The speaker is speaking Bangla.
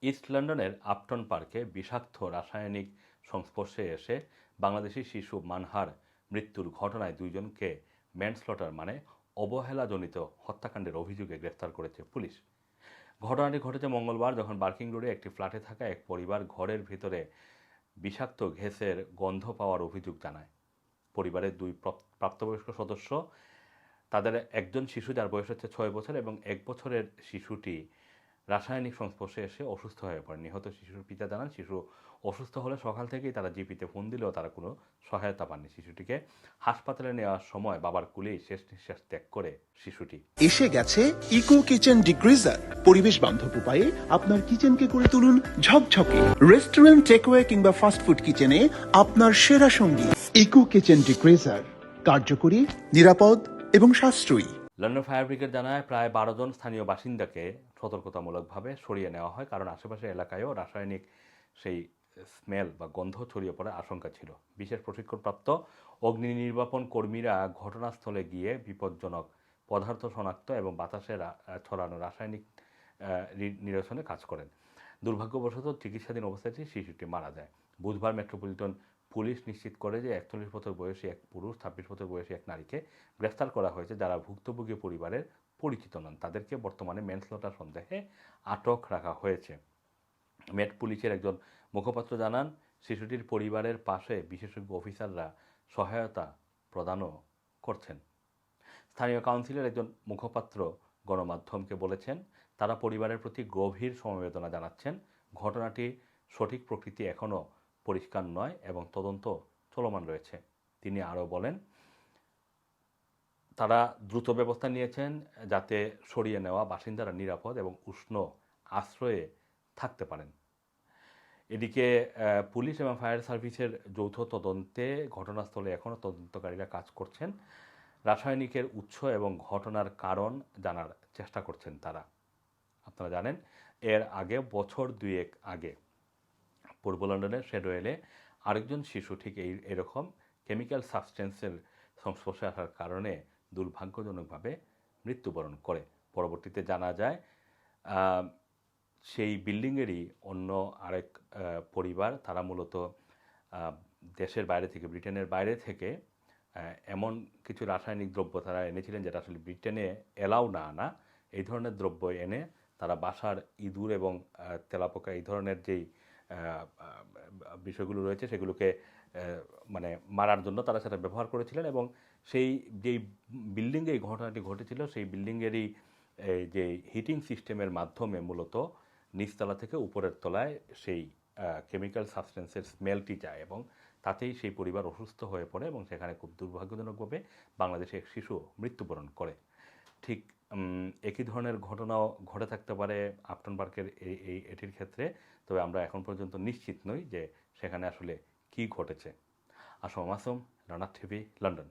ইস্ট লন্ডনের আপটন পার্কে বিষাক্ত রাসায়নিক সংস্পর্শে এসে বাংলাদেশি শিশু মানহার মৃত্যুর ঘটনায় দুইজনকে ম্যানস্লটার মানে অবহেলাজনিত হত্যাকাণ্ডের অভিযোগে গ্রেফতার করেছে পুলিশ। ঘটনাটি ঘটেছে মঙ্গলবার যখন বার্কিং রোডে একটি ফ্ল্যাটে থাকা এক পরিবার ঘরের ভিতরে বিষাক্ত ঘেঁসের গন্ধ পাওয়ার অভিযোগ জানায়। পরিবারের দুই প্রাপ- প্রাপ্তবয়স্ক সদস্য, তাদের একজন শিশু যার বয়স হচ্ছে ছয় বছর এবং এক বছরের শিশুটি রাসায়নিক সংস্পর্শে এসে অসুস্থ হয়ে পড়ে। নিহত শিশুর পিতা জানান, শিশু অসুস্থ হলে সকাল থেকেই তারা জিপিতে ফোন দিলেও তারা কোনো সহায়তা পাননি। শিশুটিকে হাসপাতালে নেওয়ার সময় বাবার কুলেই শেষ নিঃশ্বাস ত্যাগ করে শিশুটি। এসে গেছে ইকো কিচেন ডিগ্রিজার। পরিবেশ বান্ধব উপায়ে আপনার কিচেনকে করে তুলুন ঝকঝকে। রেস্টুরেন্ট, টেকওয়ে কিংবা ফাস্টফুড কিচেনে আপনার সেরা সঙ্গী। Eco kitchen degreaser. কার্যকরী, নিরাপদ এবং সাশ্রয়ী। লন্ডন ফায়ার ব্রিগেড জানায় প্রায় বারো জন স্থানীয় বাসিন্দাকে সতর্কতামূলকভাবে সরিয়ে নেওয়া হয়, কারণ আশেপাশের এলাকায়ও রাসায়নিক সেই স্মেল বা গন্ধ ছড়িয়ে পড়ার আশঙ্কা ছিল। বিশেষ প্রশিক্ষণপ্রাপ্ত অগ্নি নির্বাপন কর্মীরা ঘটনাস্থলে গিয়ে বিপজ্জনক পদার্থ শনাক্ত এবং বাতাসে ছড়ানো রাসায়নিক নিরসনে কাজ করেন। দুর্ভাগ্যবশত চিকিৎসাধীন অবস্থায় শিশুটি মারা যায়। বুধবার মেট্রোপলিটন পুলিশ নিশ্চিত করে যে একচল্লিশ বছর বয়সী এক পুরুষ, ছাব্বিশ বছর বয়সী এক নারীকে গ্রেফতার করা হয়েছে যারা ভুক্তভোগী পরিবারের পরিচিত নন। তাদেরকে বর্তমানে ম্যানস্লটার সন্দেহে আটক রাখা হয়েছে। মেট পুলিশের একজন মুখপাত্র জানান, শিশুটির পরিবারের পাশে বিশেষজ্ঞ অফিসাররা সহায়তা প্রদানও করছেন। স্থানীয় কাউন্সিলের একজন মুখপাত্র গণমাধ্যমকে বলেছেন, তারা পরিবারের প্রতি গভীর সমবেদনা জানাচ্ছেন। ঘটনাটি সঠিক প্রকৃতি এখনও পরিষ্কার নয় এবং তদন্ত চলমান রয়েছে। তিনি আরও বলেন, তারা দ্রুত ব্যবস্থা নিয়েছেন যাতে সরিয়ে নেওয়া বাসিন্দারা নিরাপদ এবং উষ্ণ আশ্রয়ে থাকতে পারেন। এদিকে পুলিশ এবং ফায়ার সার্ভিসের যৌথ তদন্তে ঘটনাস্থলে এখনও তদন্তকারীরা কাজ করছেন। রাসায়নিকের উৎস এবং ঘটনার কারণ জানার চেষ্টা করছেন তারা। আপনারা জানেন, এর আগে বছর দুয়েক আগে পূর্ব লন্ডনের শেডোয়েলে আরেকজন শিশু ঠিক এই, এরকম কেমিক্যাল সাবস্টেন্সের সংস্পর্শে আসার কারণে দুর্ভাগ্যজনকভাবে মৃত্যুবরণ করে। পরবর্তীতে জানা যায় সেই বিল্ডিংয়েরই অন্য আরেক পরিবার, তারা মূলত দেশের বাইরে থেকে, ব্রিটেনের বাইরে থেকে এমন কিছু রাসায়নিক দ্রব্য তারা এনেছিলেন যেটা আসলে ব্রিটেনে এলাও না আনা। এই ধরনের দ্রব্য এনে তারা বাসার ইঁদুর এবং তেলাপোকা এই ধরনের যেই বিষয়গুলো রয়েছে, সেগুলোকে মানে মারার জন্য তারা সেটা ব্যবহার করেছিলেন এবং সেই যেই বিল্ডিংয়ে এই ঘটনাটি ঘটেছিল, সেই বিল্ডিংয়েরই যে হিটিং সিস্টেমের মাধ্যমে মূলত নিচতলা থেকে উপরের তলায় সেই কেমিক্যাল সাবস্টেন্সের স্মেলটি যায় এবং তাতেই সেই পরিবার অসুস্থ হয়ে পড়ে এবং সেখানে খুব দুর্ভাগ্যজনকভাবে বাংলাদেশে এক শিশু মৃত্যুবরণ করে। ঠিক একই ধরনের ঘটনাও ঘটে থাকতে পারে আপটন পার্কের এই এই, এটির ক্ষেত্রে। তবে আমরা এখন পর্যন্ত নিশ্চিত নই যে সেখানে আসলে কি ঘটেছে। আসম মাসুম রানার টিভি, লন্ডন।